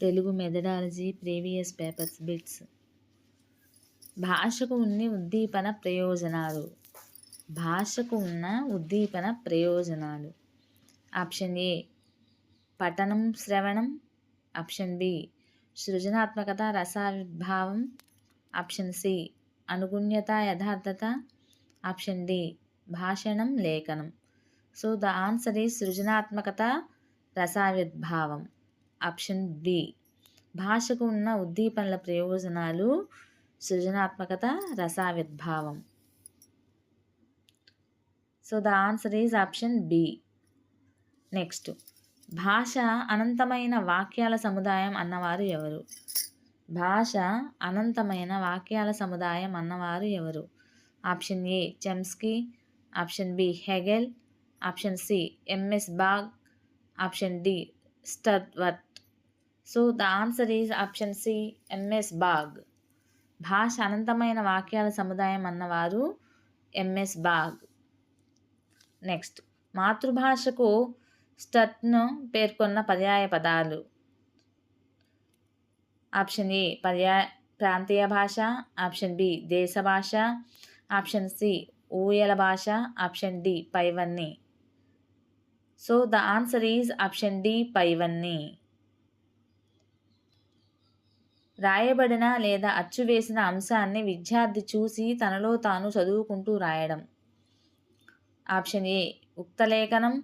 Telugu methodology previous papers bits. భాషకు ఉన్న ఉద్దీపన ప్రయోజనాలు. భాషకు ఉన్న ఉద్దీపన ప్రయోజనాలు. ఆప్షన్ ఏ పఠనం శ్రవణం. ఆప్షన్ బి సృజనాత్మకత రసావిర్భావం. ఆప్షన్ సి అనుగుణ్యత యథార్థత. ఆప్షన్ డి భాషణం లేఖనం. సో ద ఆన్సర్ ఈ సృజనాత్మకత రసావిర్భావం. Option B. భాషకు ఉన్న ఉద్దీపనల ప్రయోజనాలు సృజనాత్మకత రసావిర్భావం. So the answer is option B next భాష అనంతమైన వాక్యాల సముదాయం అన్నవారు ఎవరు? భాష అనంతమైన వాక్యాల సముదాయం అన్నవారు ఎవరు? Option A Chomsky option B Hegel option C MS bag option D స్టర్వర్త్ so the answer is option C MS బాగ్ భాష అనంతమైన వాక్యాల సముదాయం అన్నవారు ఎంఎస్ బాగ్ నెక్స్ట్ మాతృభాషకు స్టట్ను పేర్కొన్న పర్యాయ పదాలు. ఆప్షన్ ఏ పర్యాయ ప్రాంతీయ భాష. ఆప్షన్ బి దేశ భాష. ఆప్షన్ సి ఊయల భాష. ఆప్షన్ డి పైవన్నీ. So the answer is option D పైవన్నీ. రాయబడిన లేదా అచ్చువేసిన అంశాన్ని విద్యార్థి చూసి తనలో తాను చదువుకుంటూ రాయడం. ఆప్షన్ ఏ ఉక్తలేఖనం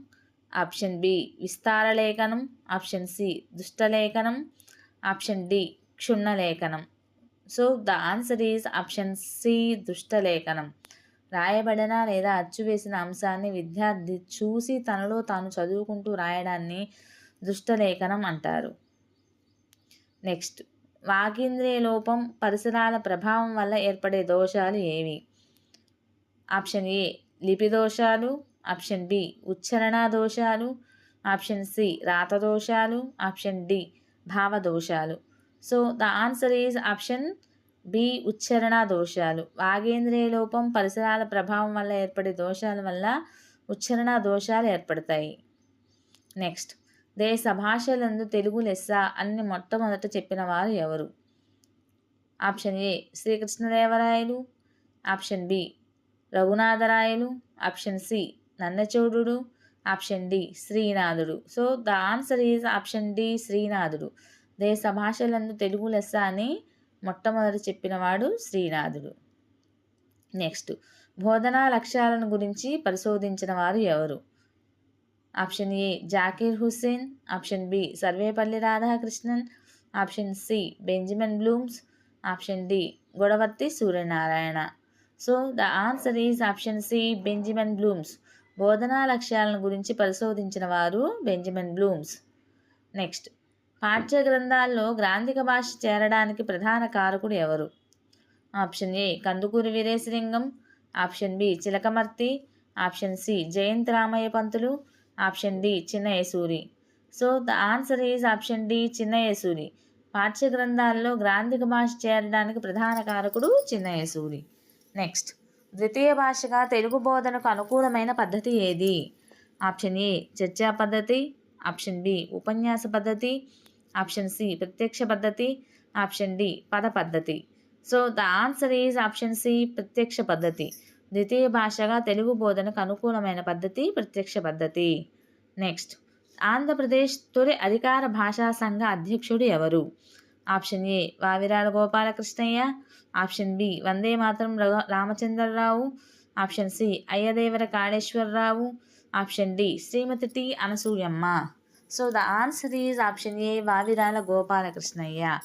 ఆప్షన్ బి విస్తారలేఖనం ఆప్షన్ సి దుష్టలేఖనం option D క్షుణ్ణలేఖనం so the answer is option C దుష్టలేఖనం రాయబడిన లేదా అచ్చువేసిన అంశాన్ని విద్యార్థి చూసి తనలో తాను చదువుకుంటూ రాయడాన్ని దుష్టలేఖనం అంటారు. నెక్స్ట్ వాగేంద్రియ లోపం పరిసరాల ప్రభావం వల్ల ఏర్పడే దోషాలు ఏవి? ఆప్షన్ ఏ లిపి దోషాలు. ఆప్షన్ బి ఉచ్చారణ దోషాలు. ఆప్షన్ సి రాత దోషాలు. ఆప్షన్ డి భావ దోషాలు. So the answer is option B ఉచ్చారణ దోషాలు. వాగేంద్రియ లోపం పరిసరాల ప్రభావం వల్ల ఏర్పడే దోషాల వల్ల ఉచ్చారణ దోషాలు ఏర్పడతాయి. నెక్స్ట్. దేశ భాషలందు తెలుగు లెస్స అని మొట్టమొదట చెప్పిన వారు ఎవరు? Option A Srikrishnadevarayalu. Option B Raghunatharayalu. Option C నన్నచోడుడు option D Srinathudu. So the answer is option D శ్రీనాథుడు. దేశ భాషలందు తెలుగు లెస్స అని మొట్టమొదట చెప్పినవాడు శ్రీనాథుడు. నెక్స్ట్ బోధనా లక్ష్యాలను గురించి పరిశోధించిన వారు ఎవరు? Option A Zakir Hussain option B Sarvepalli Radhakrishnan option C Benjamin Bloom's option D Godavarthi Suryanarayana. So the answer is option C Benjamin Bloom's. బోధనా లక్ష్యాలను గురించి పరిశోధించిన వారు బెంజమిన్ బ్లూమ్స్. నెక్స్ట్ పాఠ్య గ్రంథాల్లో గ్రాంధిక భాష చేరడానికి ప్రధాన కారకుడు ఎవరు? Option A Kandukuri Veeresalingam option B Chilakamarti option C Jayanth Ramayya Pantulu option D Chinnayasuri so the answer is option D Chinnayasuri పాఠ్య గ్రంథాల్లో గ్రాంధిక భాష చేరడానికి ప్రధాన కారకుడు చిన్నయసూరి నెక్స్ట్ ద్వితీయ భాషగా తెలుగు బోధనకు అనుకూలమైన పద్ధతి ఏది? ఆప్షన్ ఏ చర్చా పద్ధతి. ఆప్షన్ బి ఉపన్యాస పద్ధతి. ఆప్షన్ సి ప్రత్యక్ష పద్ధతి. ఆప్షన్ డి పద పద్ధతి. So the answer is option C ప్రత్యక్ష పద్ధతి. ద్వితీయ భాషగా తెలుగు బోధనకు అనుకూలమైన పద్ధతి ప్రత్యక్ష పద్ధతి. నెక్స్ట్. ఆంధ్రప్రదేశ్ తొలి అధికార భాషా సంఘ అధ్యక్షుడు ఎవరు? Option A Vavilala Gopalakrishnayya. Option B Vande Mataram Ramachandra Rao. Option C Ayyadevara Kaleswara Rao. Option D Shrimati T Anasuyamma. So the answer is option A Vavilala Gopalakrishnayya.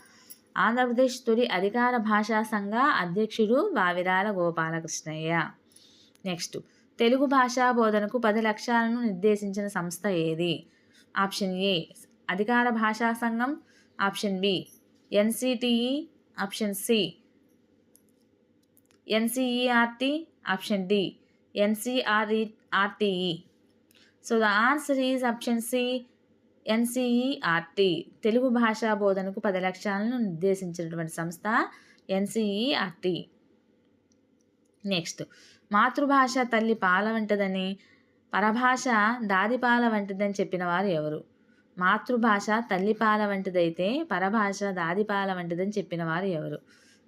Andhra Pradesh తొలి అధికార భాషా సంఘ అధ్యక్షుడు వావిరాల గోపాలకృష్ణయ్య. నెక్స్ట్ తెలుగు భాషా బోధనకు పది లక్ష్యాలను నిర్దేశించిన సంస్థ ఏది? ఆప్షన్ ఏ అధికార భాషా సంఘం. Option B NCTE option C NCERT option D NCRE RTE so the answer is option C NCERT Telugu భాషా బోధనకు పది లక్ష్యాలను నిర్దేశించినటువంటి సంస్థ ఎన్సిఈఆర్టీ నెక్స్ట్ మాతృభాష తల్లి పాల వంటిదని పరభాష దాదిపాల వంటిదని చెప్పిన వారు ఎవరు? మాతృభాష తల్లిపాల వంటిదైతే పరభాష దాదిపాల వంటిదని చెప్పిన వారు ఎవరు?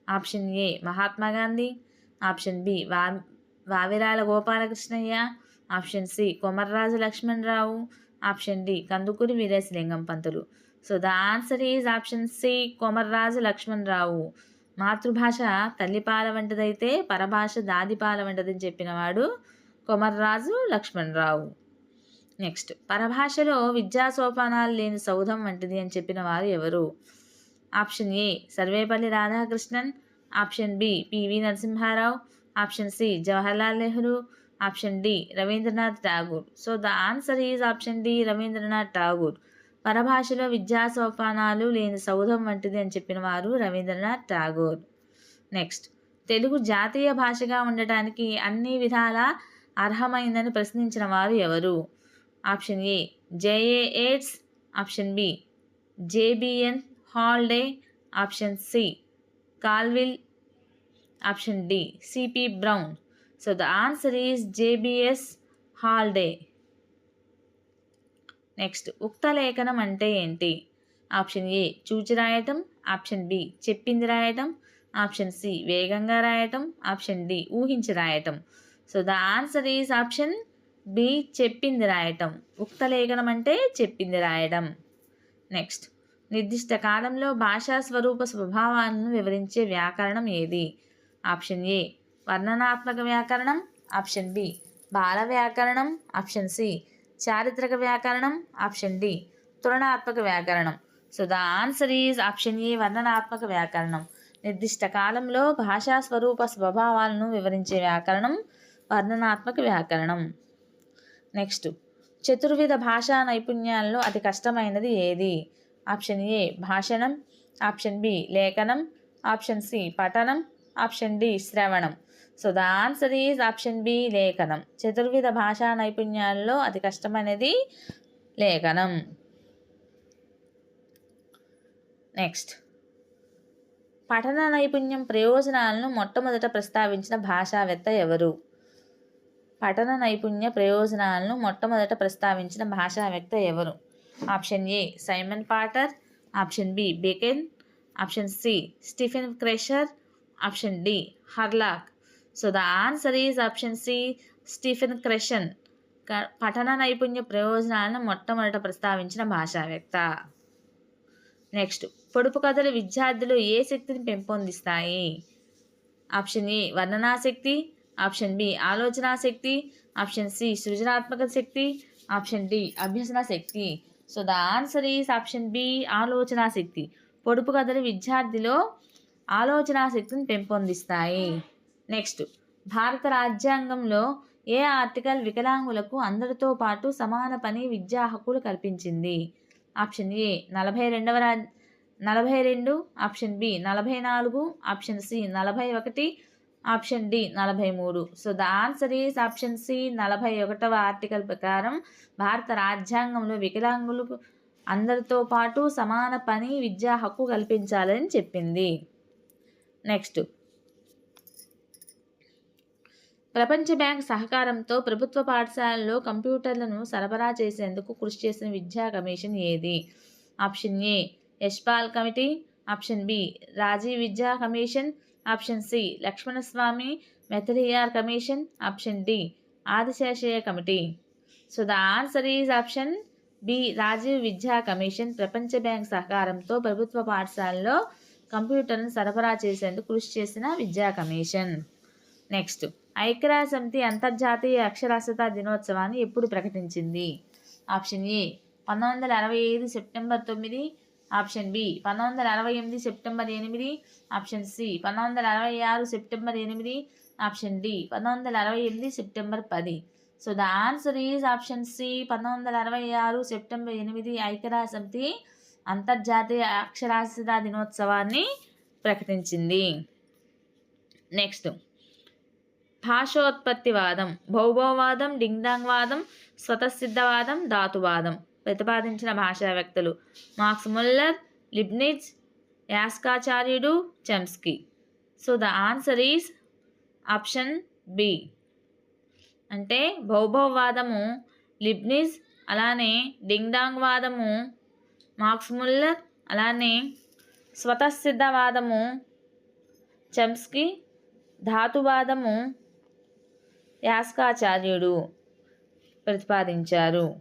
Option A Mahatma Gandhi. Option B వా Vavilala Gopalakrishnayya. Option C Komarraju Lakshmana Rao. Option D Kandukuri Veeresalingam Pantulu. So the answer is option C Komarraju Lakshmana Rao. మాతృభాష తల్లిపాల వంటిదైతే పరభాష దాదిపాల వంటిదని చెప్పినవాడు కొమర్రాజు లక్ష్మణరావు. నెక్స్ట్ పరభాషలో విద్యా సోపానాలు లేని సౌధం వంటిది అని చెప్పిన వారు ఎవరు? Option A Sarvepalli Radhakrishnan. Option B PV Narasimharao. Option C Jawaharlal Nehru. Option D Rabindranath Tagore. So the answer is option D Rabindranath Tagore. పరభాషలో విద్యా సోపానాలు లేని సౌధం వంటిది అని చెప్పిన వారు రవీంద్రనాథ్ ఠాగూర్. నెక్స్ట్ తెలుగు జాతీయ భాషగా ఉండటానికి అన్ని విధాల అర్హమైందని ప్రశ్నించిన వారు ఎవరు? Option A JA AIDS option B JBN Haldane. Option C Colville. Option D CP Brown. So the answer is JBS Haldane next ఉక్త లేఖనం అంటే ఏంటి ఆప్షన్ ఏ చూచి రాయటం ఆప్షన్ బి చెప్పింది రాయటం ఆప్షన్ సి వేగంగా రాయటం ఆప్షన్ డి ఊహించి రాయటం so the answer is option B చెప్పింది రాయటం ఉక్త లేఖనం అంటే చెప్పింది రాయడం నెక్స్ట్ నిర్దిష్ట కాలంలో భాషా స్వరూప స్వభావాలను వివరించే వ్యాకరణం ఏది ఆప్షన్ ఏ వర్ణనాత్మక వ్యాకరణం ఆప్షన్ బి. బాల వ్యాకరణం ఆప్షన్ సి. చారిత్రక వ్యాకరణం ఆప్షన్ డి. తులనాత్మక వ్యాకరణం. So the answer is option A వర్ణనాత్మక వ్యాకరణం. నిర్దిష్ట కాలంలో భాషా స్వరూప స్వభావాలను వివరించే వ్యాకరణం వర్ణనాత్మక వ్యాకరణం. నెక్స్ట్ చతుర్విధ భాషా నైపుణ్యాల్లో అతి కష్టమైనది ఏది? ఆప్షన్ ఏ భాషణం. ఆప్షన్ బి లేఖనం. ఆప్షన్ సి పఠనం. ఆప్షన్ డి శ్రవణం. So the answer is option B లేఖనం చతుర్విధ భాషా నైపుణ్యాల్లో అతి కష్టమైనది లేఖనం నెక్స్ట్ పఠన నైపుణ్యం ప్రయోజనాలను మొట్టమొదట ప్రస్తావించిన భాషావేత్త ఎవరు పఠన నైపుణ్య ప్రయోజనాలను మొట్టమొదట ప్రస్తావించిన భాషావేత్త ఎవరు option A Simon Potter option B Bacon option C Stephen Krashen option D Hurlock so the answer is option C Stephen Krashen పఠన నైపుణ్య ప్రయోజనాలను మొట్టమొదట ప్రస్తావించిన భాషావేత్త. నెక్స్ట్ పొడుపు కథలు విద్యార్థులు ఏ శక్తిని పెంపొందిస్తాయి? ఆప్షన్ ఏ వర్ణనాశక్తి ఆప్షన్ బి ఆలోచనా శక్తి. ఆప్షన్ సి సృజనాత్మక శక్తి. ఆప్షన్ డి అభ్యసన శక్తి. So the answer is option B ఆలోచనా శక్తి. పొడుపు కథలు విద్యార్థిలో ఆలోచనా శక్తిని పెంపొందిస్తాయి. నెక్స్ట్. భారత రాజ్యాంగంలో ఏ ఆర్టికల్ వికలాంగులకు అందరితో పాటు సమాన పని విద్యా హక్కులు కల్పించింది? ఆప్షన్ ఏ నలభై రెండవ రా నలభై రెండు ఆప్షన్ బి నలభై నాలుగు ఆప్షన్ సి నలభై ఒకటి ఆప్షన్ డి నలభై మూడు. So the answer is option C నలభై ఒకటవ ఆర్టికల్ ప్రకారం భారత రాజ్యాంగంలో వికలాంగులకు అందరితో పాటు సమాన పని విద్యా హక్కు కల్పించాలని చెప్పింది. నెక్స్ట్. ప్రపంచ బ్యాంక్ సహకారంతో ప్రభుత్వ పాఠశాలల్లో కంప్యూటర్లను సరఫరా చేసేందుకు కృషి చేసిన విద్యా కమిషన్ ఏది? Option A Yashpal committee. Option B Rajiv విద్యా commission. Option C Lakshmanaswami Mudaliar commission. Option D Adiseshaiah committee. So the answer is option B Rajiv విద్యా కమిషన్. ప్రపంచ బ్యాంక్ సహకారంతో ప్రభుత్వ పాఠశాలలో కంప్యూటర్ను సరఫరా చేసేందుకు కృషి చేసిన విద్యా కమిషన్. నెక్స్ట్ ఐక్యరాజ్య సమితి అంతర్జాతీయ అక్షరాస్యత దినోత్సవాన్ని ఎప్పుడు ప్రకటించింది? ఆప్షన్ ఏ పంతొమ్మిది వందల అరవై ఐదు సెప్టెంబర్ తొమ్మిది. ఆప్షన్ బి పంతొమ్మిది వందల అరవై ఎనిమిది సెప్టెంబర్ ఎనిమిది. ఆప్షన్ సి పంతొమ్మిది వందల అరవై ఆరు సెప్టెంబర్ ఎనిమిది. ఆప్షన్ డి పంతొమ్మిది వందల అరవై ఎనిమిది సెప్టెంబర్ పది. So the answer is option C పంతొమ్మిది వందల అరవై ఆరు సెప్టెంబర్ ఎనిమిది ఐక్యరాజ్య సమితి అంతర్జాతీయ అక్షరాస్యత దినోత్సవాన్ని ప్రకటించింది. నెక్స్ట్ భాషోత్పత్తివాదం భౌభవవాదం డింగ్డాంగ్వాదం స్వతసిద్ధవాదం ధాతువాదం ప్రతిపాదించిన భాషా వ్యక్తులు Max Muller Leibniz యాస్కాచార్యుడు Chomsky. So the answer is option B. అంటే భౌభవవాదము లిబ్నిజ్ అలానే డింగ్డాంగ్వాదము మార్క్స్ ముల్లర్ అలానే స్వతసిద్ధవాదము చంస్కి ధాతువాదము యాస్కాచార్యుడు ప్రతిపాదించారు.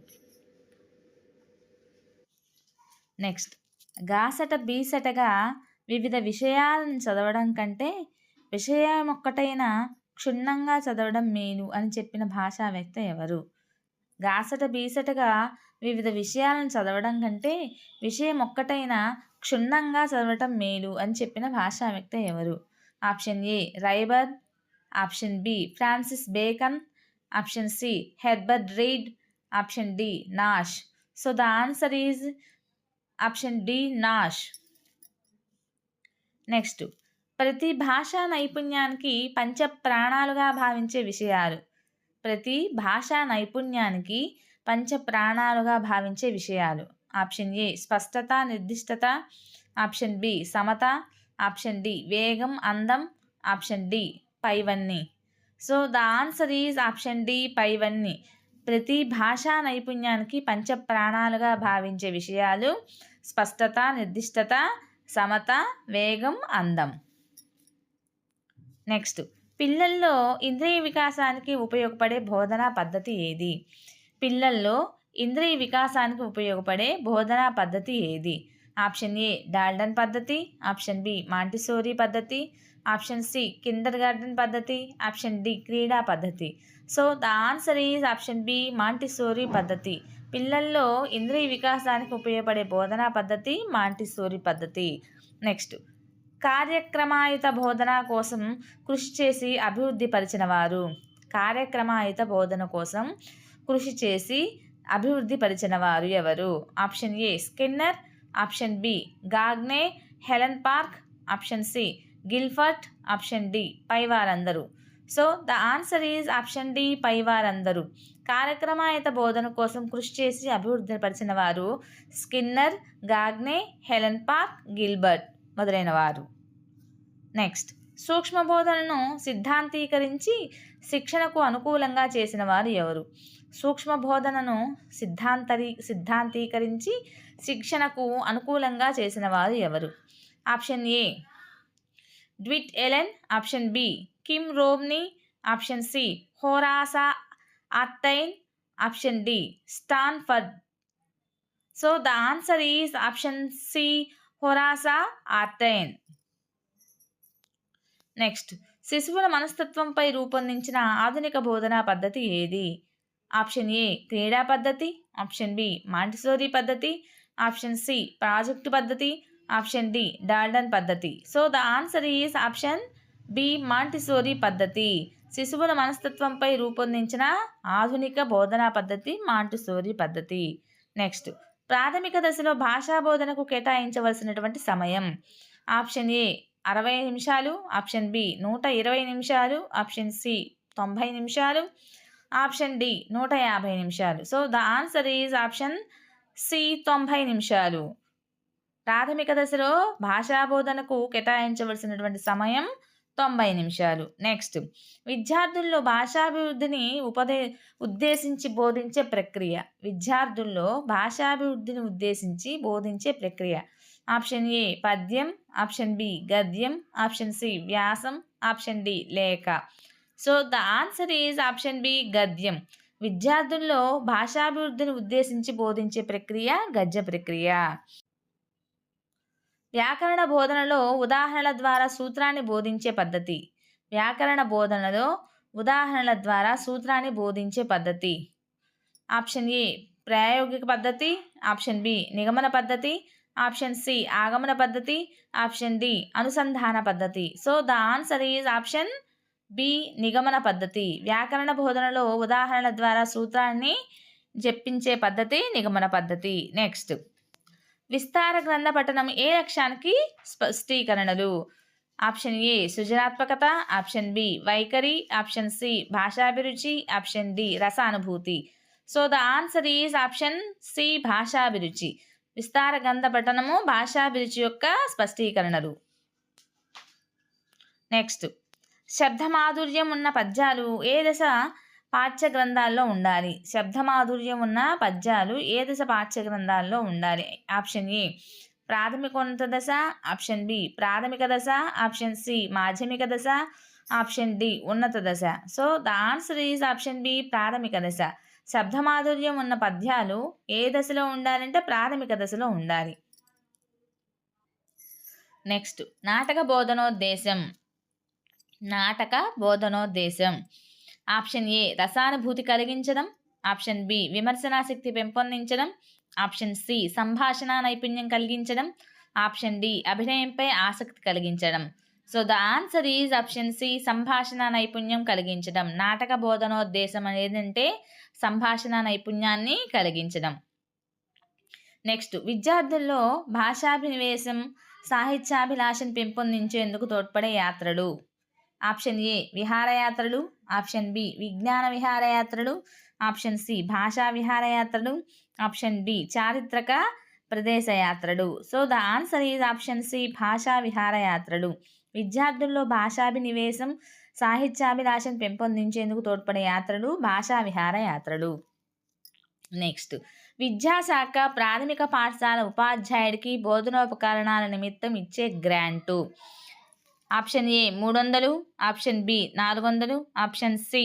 నెక్స్ట్ గాసట బీసటగా వివిధ విషయాలను చదవడం కంటే విషయం ఒక్కటైనా క్షుణ్ణంగా చదవడం మేలు అని చెప్పిన భాషావేత్త ఎవరు? గాసట బీసటగా వివిధ విషయాలను చదవడం కంటే విషయం ఒక్కటైనా క్షుణ్ణంగా చదవటం మేలు అని చెప్పిన భాషావేత్త ఎవరు? Option A Ryburn option B Francis Bacon option C Herbert Read option D Nash. So the answer is option D Nash. Next ప్రతి భాషా నైపుణ్యానికి పంచ ప్రాణాలుగా భావించే విషయాలు. ప్రతి భాషా నైపుణ్యానికి పంచ ప్రాణాలుగా భావించే విషయాలు. ఆప్షన్ ఏ స్పష్టత నిర్దిష్టత. ఆప్షన్ బి సమత. ఆప్షన్ డి వేగం అందం. ఆప్షన్ డి పైవన్నీ. So the answer is option D పైవన్నీ. ప్రతి భాషా నైపుణ్యానికి పంచ ప్రాణాలుగా భావించే విషయాలు స్పష్టత నిర్దిష్టత సమత వేగం అందం. నెక్స్ట్ పిల్లల్లో ఇంద్రియ వికాసానికి ఉపయోగపడే బోధనా పద్ధతి ఏది? పిల్లల్లో ఇంద్రియ వికాసానికి ఉపయోగపడే బోధనా పద్ధతి ఏది? ఆప్షన్ ఏ డాల్డన్ పద్ధతి. ఆప్షన్ బి మాంటిసోరీ పద్ధతి. ఆప్షన్ సి కిండర్ గార్డెన్ పద్ధతి ఆప్షన్ డి క్రీడా పద్ధతి. So the answer is option B Montessori పద్ధతి. పిల్లల్లో ఇంద్రియ వికాసానికి ఉపయోగపడే బోధనా పద్ధతి మాంటిసోరీ పద్ధతి. నెక్స్ట్ కార్యక్రమాయుత బోధన కోసం కృషి చేసి అభివృద్ధి పరిచిన వారు కార్యక్రమాయుత బోధన కోసం కృషి చేసి అభివృద్ధి పరిచిన వారు ఎవరు? Option A Skinner option B Gagne Helen Park option C Guilford option D పైవారందరూ. So the answer is option D పైవారందరూ. కార్యక్రమాయత బోధన కోసం కృషి చేసి అభివృద్ధి పరిచిన వారు Skinner Gagne Helen Park Gilbert మొదలైన వారు. నెక్స్ట్ సూక్ష్మ బోధనను సిద్ధాంతీకరించి శిక్షణకు అనుకూలంగా చేసిన వారు ఎవరు? సూక్ష్మ బోధనను సిద్ధాంతరి సిద్ధాంతీకరించి శిక్షణకు అనుకూలంగా చేసిన వారు ఎవరు? Option A Dwight Allen option B Kim Romney option C హోరాసా ఆర్టైన్ option D Stanford so the answer is option C హొరాసా ఆర్టైన్ నెక్స్ట్ శిశువుల మనస్తత్వంపై రూపొందించిన ఆధునిక బోధనా పద్ధతి ఏది? ఆప్షన్ ఏ క్రీడా పద్ధతి. ఆప్షన్ బి మాంటిసోరీ పద్ధతి. ఆప్షన్ సి ప్రాజెక్టు పద్ధతి. ఆప్షన్ డి డాల్డన్ పద్ధతి. So the answer is option B Montessori పద్ధతి. శిశువుల మనస్తత్వంపై రూపొందించిన ఆధునిక బోధనా పద్ధతి మాంటిసోరీ పద్ధతి. నెక్స్ట్ ప్రాథమిక దశలో భాషా బోధనకు కేటాయించవలసినటువంటి సమయం. ఆప్షన్ ఏ అరవై నిమిషాలు. ఆప్షన్ బి నూట ఇరవై నిమిషాలు. ఆప్షన్ సి తొంభై నిమిషాలు. ఆప్షన్ డి నూట యాభై నిమిషాలు. So the answer is option C తొంభై నిమిషాలు. ప్రాథమిక దశలో భాషా బోధనకు కేటాయించవలసినటువంటి సమయం తొంభై నిమిషాలు. నెక్స్ట్ విద్యార్థుల్లో భాషాభివృద్ధిని ఉపదే ఉద్దేశించి బోధించే ప్రక్రియ. విద్యార్థుల్లో భాషాభివృద్ధిని ఉద్దేశించి బోధించే ప్రక్రియ. ఆప్షన్ ఏ పద్యం. ఆప్షన్ బి గద్యం. ఆప్షన్ సి వ్యాసం. ఆప్షన్ డి లేఖ. So the answer is option B గద్యం. విద్యార్థుల్లో భాషాభివృద్ధిని ఉద్దేశించి బోధించే ప్రక్రియ గద్య ప్రక్రియ. వ్యాకరణ బోధనలో ఉదాహరణల ద్వారా సూత్రాన్ని బోధించే పద్ధతి. వ్యాకరణ బోధనలో ఉదాహరణల ద్వారా సూత్రాన్ని బోధించే పద్ధతి. ఆప్షన్ ఏ ప్రాయోగిక పద్ధతి. ఆప్షన్ బి నిగమన పద్ధతి. ఆప్షన్ సి ఆగమన పద్ధతి. ఆప్షన్ డి అనుసంధాన పద్ధతి. So the answer is option B నిగమన పద్ధతి. వ్యాకరణ బోధనలో ఉదాహరణల ద్వారా సూత్రాన్ని జప్పించే పద్ధతి నిగమన పద్ధతి. నెక్స్ట్. విస్తార గ్రంథ పఠనం ఏ లక్ష్యానికి స్పష్టీకరణలు? ఆప్షన్ ఏ సృజనాత్మకత. ఆప్షన్ బి వైఖరి. ఆప్షన్ సి భాషాభిరుచి. Option D రసానుభూతి. So the answer is option C భాషాభిరుచి. విస్తార గ్రంథ పఠనము భాషాభిరుచి యొక్క స్పష్టీకరణలు. నెక్స్ట్ శబ్దమాధుర్యం ఉన్న పద్యాలు ఏ దశ పాఠ్య గ్రంథాల్లో ఉండాలి. శబ్దమాధుర్యం ఉన్న పద్యాలు ఏ దశ పాఠ్య గ్రంథాల్లో ఉండాలి? ఆప్షన్ ఏ ప్రాథమికోన్నత దశ ఆప్షన్ బి ప్రాథమిక దశ ఆప్షన్ సి మాధ్యమిక దశ ఆప్షన్ డి ఉన్నత దశ. So the answer is option B ప్రాథమిక దశ. శబ్దమాధుర్యం ఉన్న పద్యాలు ఏ దశలో ఉండాలంటే ప్రాథమిక దశలో ఉండాలి. నెక్స్ట్ నాటక బోధనోద్దేశం. నాటక బోధనోద్దేశం. ఆప్షన్ ఏ రసానుభూతి కలిగించడం. ఆప్షన్ బి విమర్శనాశక్తి పెంపొందించడం. ఆప్షన్ సి సంభాషణ నైపుణ్యం కలిగించడం. ఆప్షన్ డి అభినయంపై ఆసక్తి కలిగించడం. So the answer is option C సంభాషణ నైపుణ్యం కలిగించడం. నాటక బోధనోద్దేశం అనేది అంటే సంభాషణ నైపుణ్యాన్ని కలిగించడం. నెక్స్ట్ విద్యార్థుల్లో భాషాభినివేశం సాహిత్యాభిలాషను పెంపొందించేందుకు తోడ్పడే యాత్రలు. ఆప్షన్ ఏ విహారయాత్రలు. ఆప్షన్ బి విజ్ఞాన విహారయాత్రలు ఆప్షన్ సి భాషా విహారయాత్రలు ఆప్షన్ డి చారిత్రక ప్రదేశ యాత్రలు so the answer is option C భాషా విహారయాత్రలు. విద్యార్థుల్లో భాషాభినివేశం సాహిత్యాభిలాషను పెంపొందించేందుకు తోడ్పడే యాత్రలు భాషా విహార యాత్రలు నెక్స్ట్ విద్యాశాఖ ప్రాథమిక పాఠశాల ఉపాధ్యాయుడికి బోధనోపకరణాల నిమిత్తం ఇచ్చే గ్రాంటు. ఆప్షన్ ఏ మూడు వందలు ఆప్షన్ బి నాలుగు వందలు ఆప్షన్ సి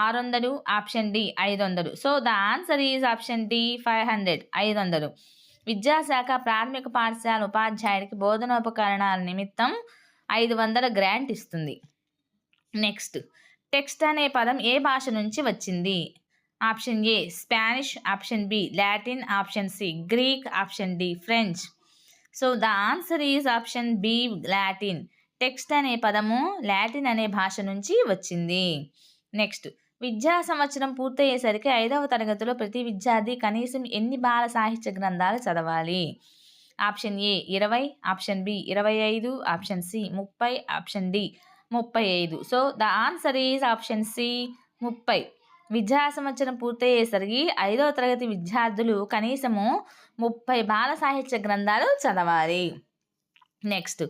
ఆరు వందలు ఆప్షన్ డి ఐదు వందలు so the answer is option D five hundred ఐదు వందలు విద్యాశాఖ ప్రాథమిక పాఠశాల ఉపాధ్యాయుడికి బోధనోపకరణాల నిమిత్తం ఐదు వందల గ్రాంట్ ఇస్తుంది. నెక్స్ట్ టెక్స్ట్ అనే పదం ఏ భాష నుంచి వచ్చింది? Option A Spanish option B Latin option C Greek option D French. So the answer is option B Latin. Text అనే పదము లాటిన్ అనే భాష నుంచి వచ్చింది. నెక్స్ట్ విద్యా సంవత్సరం పూర్తయ్యేసరికి ఐదవ తరగతిలో ప్రతి విద్యార్థి కనీసం ఎన్ని బాల సాహిత్య గ్రంథాలు చదవాలి? ఆప్షన్ ఏ ఇరవై ఆప్షన్ బి ఇరవై ఐదు ఆప్షన్ సి ముప్పై ఆప్షన్ డి ముప్పై ఐదు. So the answer is option C ముప్పై. విద్యా సంవత్సరం పూర్తయ్యేసరికి ఐదవ తరగతి విద్యార్థులు కనీసము ముప్పై బాల సాహిత్య గ్రంథాలు చదవాలి. నెక్స్ట్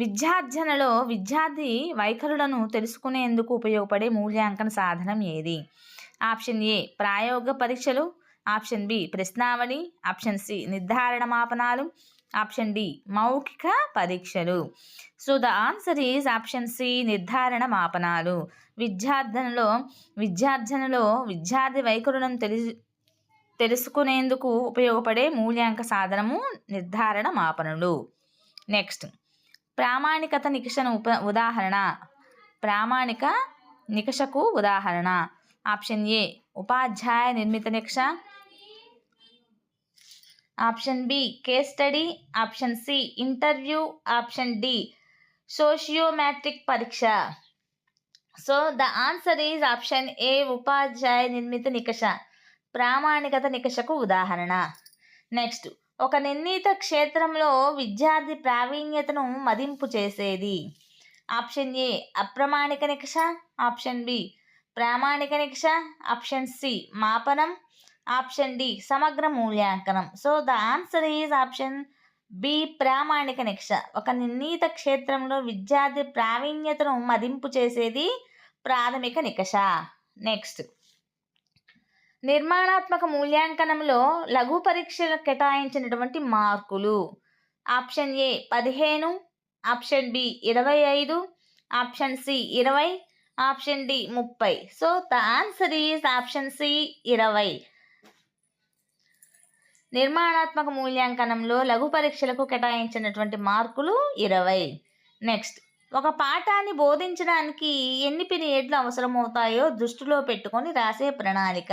విద్యార్జనలో విద్యార్థి వైఖరులను తెలుసుకునేందుకు ఉపయోగపడే మూల్యాంకన సాధనం ఏది? ఆప్షన్ ఏ ప్రాయోగ పరీక్షలు. ఆప్షన్ బి ప్రశ్నావళి. ఆప్షన్ సి నిర్ధారణ మాపనాలు. ఆప్షన్ డి మౌఖిక పరీక్షలు. So the answer is option C నిర్ధారణ మాపనాలు. విద్యార్థనలో విద్యార్జనలో విద్యార్థి వైఖరులను తెలుసు తెలుసుకునేందుకు ఉపయోగపడే మూల్యాంక సాధనము నిర్ధారణ మాపనలు. నెక్స్ట్ ప్రామాణికత నికషను ఉప ఉదాహరణ. ప్రామాణిక నికషకు ఉదాహరణ. ఆప్షన్ ఏ ఉపాధ్యాయ నిర్మిత నికష. Option B case study. Option C interview. Option D sociometric పరీక్ష. So the answer is option A ఉపాధ్యాయ నిర్మిత నికష. ప్రామాణికత నికషకు ఉదాహరణ. నెక్స్ట్ ఒక నిర్ణీత క్షేత్రంలో విద్యార్థి ప్రావీణ్యతను మదింపు చేసేది. ఆప్షన్ ఏ అప్రమాణిక నిక్ష. ఆప్షన్ బి ప్రామాణిక నిక్ష. ఆప్షన్ సి మాపనం. ఆప్షన్ డి సమగ్ర మూల్యాంకనం. So the answer is option B ప్రామాణిక నిక్ష. ఒక నిర్ణీత క్షేత్రంలో విద్యార్థి ప్రావీణ్యతను మదింపు చేసేది ప్రాథమిక నికష. నెక్స్ట్. నిర్మాణాత్మక మూల్యాంకనంలో లఘు పరీక్షలు కేటాయించినటువంటి మార్కులు. ఆప్షన్ ఏ పదిహేను ఆప్షన్ బి ఇరవై ఐదు ఆప్షన్ సి ఇరవై ఆప్షన్ డి ముప్పై. So the answer is option C ఇరవై. నిర్మాణాత్మక మూల్యాంకనంలో లఘు పరీక్షలకు కేటాయించినటువంటి మార్కులు ఇరవై. నెక్స్ట్ ఒక పాఠాన్ని బోధించడానికి ఎన్ని పీరియడ్లు అవసరమవుతాయో దృష్టిలో పెట్టుకొని రాసే ప్రణాళిక.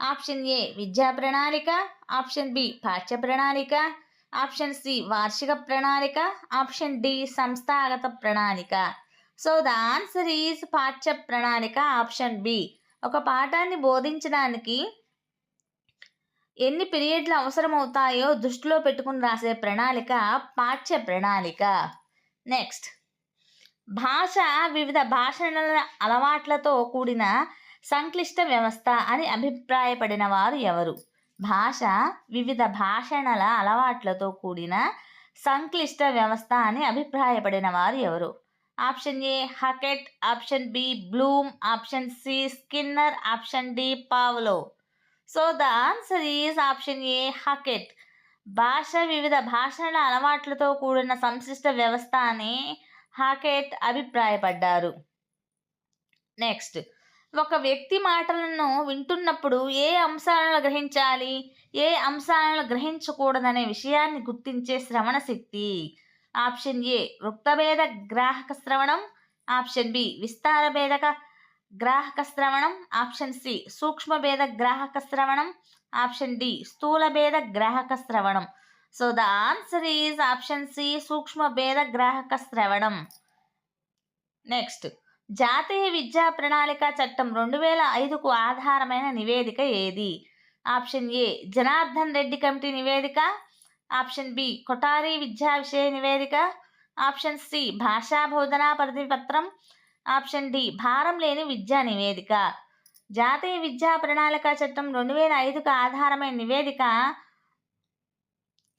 ఆప్షన్ ఏ విద్యా ప్రణాళిక ఆప్షన్ బి పాఠ్య ప్రణాళిక ఆప్షన్ సి వార్షిక ప్రణాళిక ఆప్షన్ డి సంస్థాగత ప్రణాళిక. సో ద ఆన్సర్ ఈజ్ పాఠ్య ప్రణాళిక ఆప్షన్ బి. ఒక పాఠాన్ని బోధించడానికి ఎన్ని పీరియడ్లు అవసరమవుతాయో దృష్టిలో పెట్టుకుని రాసే ప్రణాళిక పాఠ్య ప్రణాళిక. నెక్స్ట్. భాష వివిధ భాషల అలవాట్లతో కూడిన సంక్లిష్ట వ్యవస్థ అని అభిప్రాయపడిన వారు ఎవరు? భాష వివిధ భాషణల అలవాట్లతో కూడిన సంక్లిష్ట వ్యవస్థ అని అభిప్రాయపడిన వారు ఎవరు? Option A Hockett option B Bloom option C Skinner option D Pavlov. So the answer is option A Hockett. భాష వివిధ భాషల అలవాట్లతో కూడిన సంశిష్ట వ్యవస్థ అని హాకెట్ అభిప్రాయపడ్డారు. నెక్స్ట్ ఒక వ్యక్తి మాటలను వింటున్నప్పుడు ఏ అంశాలను గ్రహించాలి? ఏ అంశాలను గ్రహించకూడదనే విషయాన్ని గుర్తించే శ్రవణ శక్తి. ఆప్షన్ ఏ వృక్తభేద గ్రాహక శ్రవణం. ఆప్షన్ బి విస్తార భేదక గ్రాహక శ్రవణం. ఆప్షన్ సి సూక్ష్మ భేద గ్రాహక శ్రవణం. ఆప్షన్ డి స్థూల భేద గ్రాహక శ్రవణం. So the answer is option C సూక్ష్మ భేద గ్రాహక శ్రవణం. నెక్స్ట్ జాతీయ విద్యా ప్రణాళిక చట్టం రెండు వేల ఐదుకు ఆధారమైన నివేదిక ఏది? Option A Janardhan Reddy committee నివేదిక. ఆప్షన్ బి కొటారి విద్యా విషయ నివేదిక. ఆప్షన్ సి భాషా బోధనా పరిధిపత్రం ఆప్షన్ డి భారం లేని విద్యా నివేదిక. జాతీయ విద్యా ప్రణాళిక చట్టం రెండు వేల ఐదుకు ఆధారమైన నివేదిక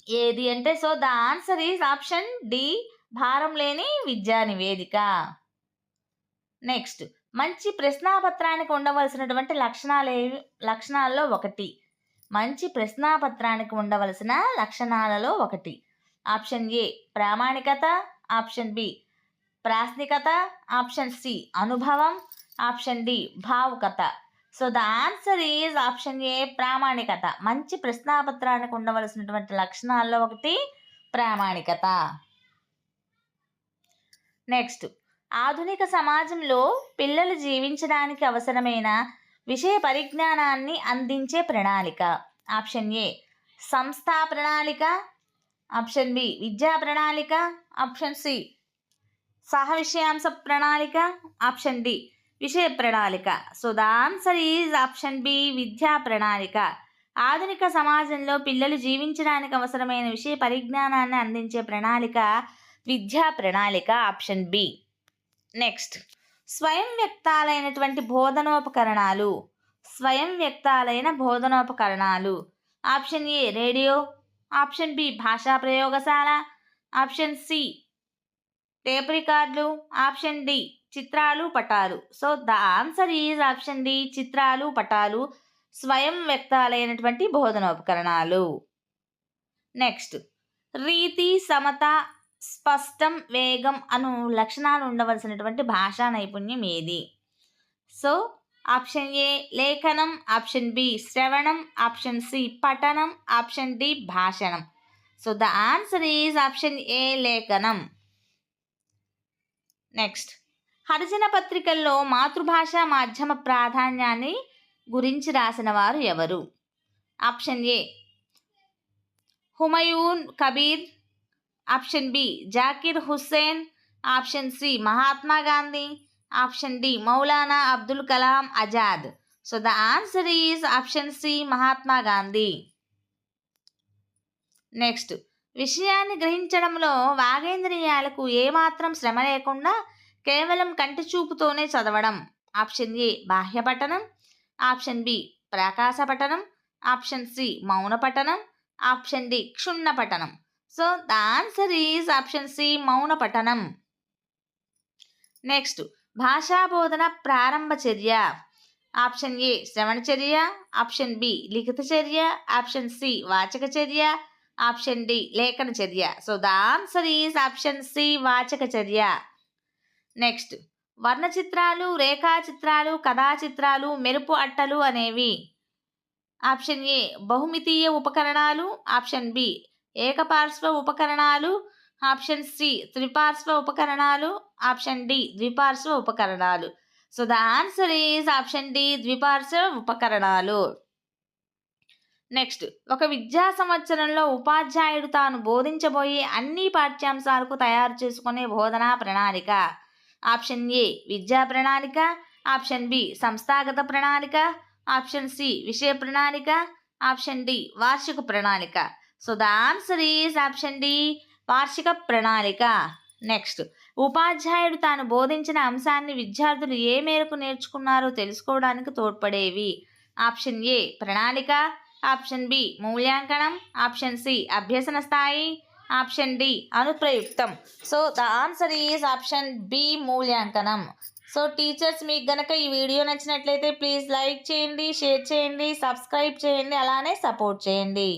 ఏది? అంటే so the answer is option D భారం లేని విద్యా నివేదిక. నెక్స్ట్ మంచి ప్రశ్నాపత్రానికి ఉండవలసినటువంటి లక్షణాలు ఏవి లక్షణాల్లో ఒకటి. మంచి ప్రశ్నాపత్రానికి ఉండవలసిన లక్షణాలలో ఒకటి. ఆప్షన్ ఏ ప్రామాణికత. ఆప్షన్ బి ప్రాస్నికత ఆప్షన్ సి అనుభవం. Option D భావుకత. So the answer is option A ప్రామాణికత. మంచి ప్రశ్నాపత్రానికి ఉండవలసినటువంటి లక్షణాల్లో ఒకటి ప్రామాణికత. నెక్స్ట్ ఆధునిక సమాజంలో పిల్లలు జీవించడానికి అవసరమైన విషయ పరిజ్ఞానాన్ని అందించే ప్రణాళిక. ఆప్షన్ ఏ సంస్థా ప్రణాళిక. ఆప్షన్ బి విద్యా ప్రణాళిక. ఆప్షన్ సి సహ విషయాంశ ప్రణాళిక. ఆప్షన్ డి విషయ ప్రణాళిక. So the answer is option B విద్యా ప్రణాళిక. ఆధునిక సమాజంలో పిల్లలు జీవించడానికి అవసరమైన విషయ పరిజ్ఞానాన్ని అందించే ప్రణాళిక విద్యా ప్రణాళిక. Option B. నెక్స్ట్. స్వయం వ్యక్తాలైనటువంటి బోధనోపకరణాలు. స్వయం వ్యక్తాలైన బోధనోపకరణాలు. Option A radio. Option B భాషా ప్రయోగశాల. ఆప్షన్ సి టేప్ రికార్డులు. ఆప్షన్ డి చిత్రాలు పటాలు. So the answer is option D చిత్రాలు పటాలు. స్వయం వ్యక్తాలైనటువంటి బోధనోపకరణాలు. నెక్స్ట్. రీతి సమత స్పష్టం వేగం అను లక్షణాలు ఉండవలసినటువంటి భాషా నైపుణ్యం ఏది? సో ఆప్షన్ ఏ లేఖనం ఆప్షన్ బి శ్రవణం ఆప్షన్ సి పఠనం option D భాషణం. So the answer is option A లేఖనం. నెక్స్ట్. హరిజన పత్రికల్లో మాతృభాష మాధ్యమ ప్రాధాన్యాన్ని గురించి రాసిన వారు ఎవరు? Option A. Humayun Kabir option B Zakir Hussain option C Mahatma Gandhi option D Maulana Abdul Kalam Azad. So the answer is option C Mahatma Gandhi. Next విషయాన్ని గ్రహించడంలో వాగేంద్రియాలకు ఏమాత్రం శ్రమ లేకుండా కేవలం కంటి చూపుతోనే చదవడం. ఆప్షన్ ఏ బాహ్య పఠనం. ఆప్షన్ బి ప్రకాశ పఠనం. ఆప్షన్ సి మౌన పఠనం. ఆప్షన్ డి క్షుణ్ణ పఠనం. So the answer is option C మౌన పఠనం నెక్స్ట్ భాషా బోధన ప్రారంభ చర్య ఆప్షన్ ఏ శ్రవణ చర్య ఆప్షన్ బి లిఖిత చర్య ఆప్షన్ సి వాచక చర్య ఆప్షన్ డి లేఖన చర్య so the answer is option C వాచక చర్య నెక్స్ట్ వర్ణ చిత్రాలు రేఖా చిత్రాలు కథా చిత్రాలు మెరుపు అట్టలు అనేవి. ఆప్షన్ ఏ బహుమితీయ ఉపకరణాలు ఆప్షన్ బి ఏకపార్శ్వ ఉపకరణాలు ఆప్షన్ సి త్రిపార్శ్వ ఉపకరణాలు ఆప్షన్ డి ద్విపార్శ్వ ఉపకరణాలు. So the answer is option D ద్విపార్శ్వ ఉపకరణాలు. నెక్స్ట్ ఒక విద్యా సంవత్సరంలో ఉపాధ్యాయుడు తాను బోధించబోయే అన్ని పాఠ్యాంశాలకు తయారు చేసుకునే బోధనా ప్రణాళిక. ఆప్షన్ ఏ విద్యా ప్రణాళిక. ఆప్షన్ బి సంస్థాగత ప్రణాళిక. ఆప్షన్ సి విషయ ప్రణాళిక. ఆప్షన్ డి వార్షిక ప్రణాళిక. So the answer is option D వార్షిక ప్రణాళిక నెక్స్ట్ ఉపాధ్యాయుడు తాను బోధించిన అంశాన్ని విద్యార్థులు ఏ మేరకు నేర్చుకున్నారో తెలుసుకోవడానికి తోడ్పడేవి. ఆప్షన్ ఏ ప్రణాళిక. ఆప్షన్ బి మూల్యాంకనం. ఆప్షన్ సి అభ్యసన స్థాయి. Option D అనుప్రయుక్తం. So the answer is option B మూల్యాంకనం. సో టీచర్స్ మీకు గనక ఈ వీడియో నచ్చినట్లయితే ప్లీజ్ లైక్ చేయండి షేర్ చేయండి సబ్స్క్రైబ్ చేయండి అలానే సపోర్ట్ చేయండి.